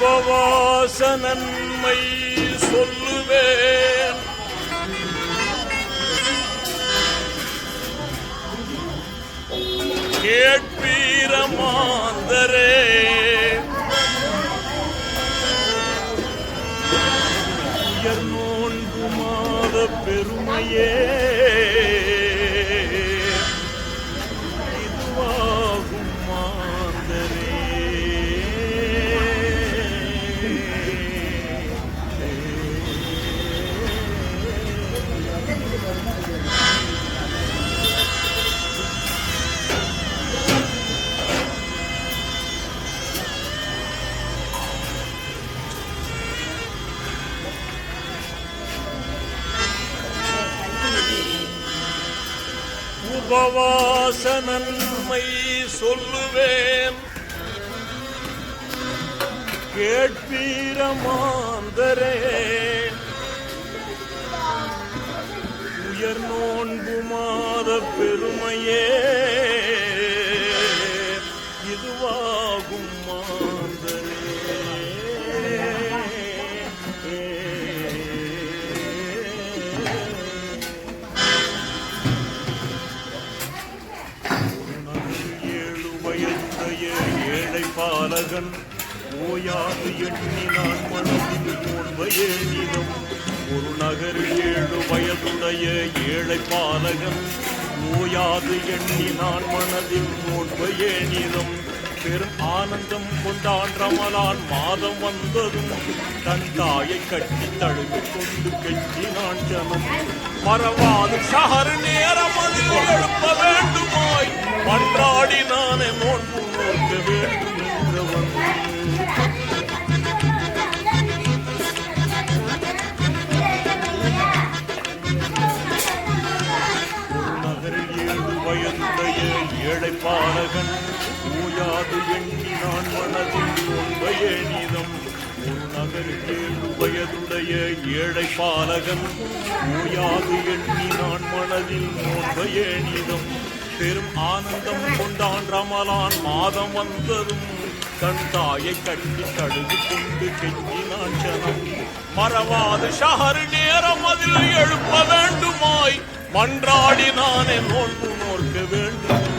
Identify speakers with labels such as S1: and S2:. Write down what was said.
S1: உபவாச நன்மை சொல்லுவேன் கேட்பீரமாந்தரே உயர் நோன்பு மாத பெருமையே. உபவாச நன்மை சொல்லுவேன் கேட்பீரமாந்தரே உயர் நோன்பு மாத பெருமையே. இதுவாகும் மாந்தரே. ஏழு வயதுடைய ஏழை பாலகன் ஓயாது எண்ணினான் மனதின் நோன்பையே நிலம் ஒரு நகரில் ஏழு வயதுடைய ஏழை பாலகன். ஓயாது எண்ணினான் மனதின் நோன்பையே நிலம் பெரும் ஆனந்தம் கொண்டான் ரமலான் மாதம் வந்ததும். தன் தாயை கட்டி தழுவி கொண்டு கெட்டினான் ஜனம். மறவாது சஹர் நேரம் அதில் எழுப்ப வேண்டுமாய். மன்றாடி நானே நோன்பு நோக்க வேண்டும். வயதுடைய ஏழை பாலகன் ஓயாது எண்ணினான் மனதில் உண்மையே நீதம். ஒரு நகரில் வயதுடைய ஏழை பாலகன் எண்ணி நான் மனதில் நோன்பையே நீதம். பெரும் ஆனந்தம் கொண்டான் ரமலான் மாதம் வந்ததும் தன் தாயை கட்டி தழுது கொண்டு கெஞ்சினான் ஜனம் மறவாது ஷஹர் நேரம் அதில் எழுப்ப வேண்டுமாய். மன்றாடி நானே நோன்பு நோக்க வேண்டும்.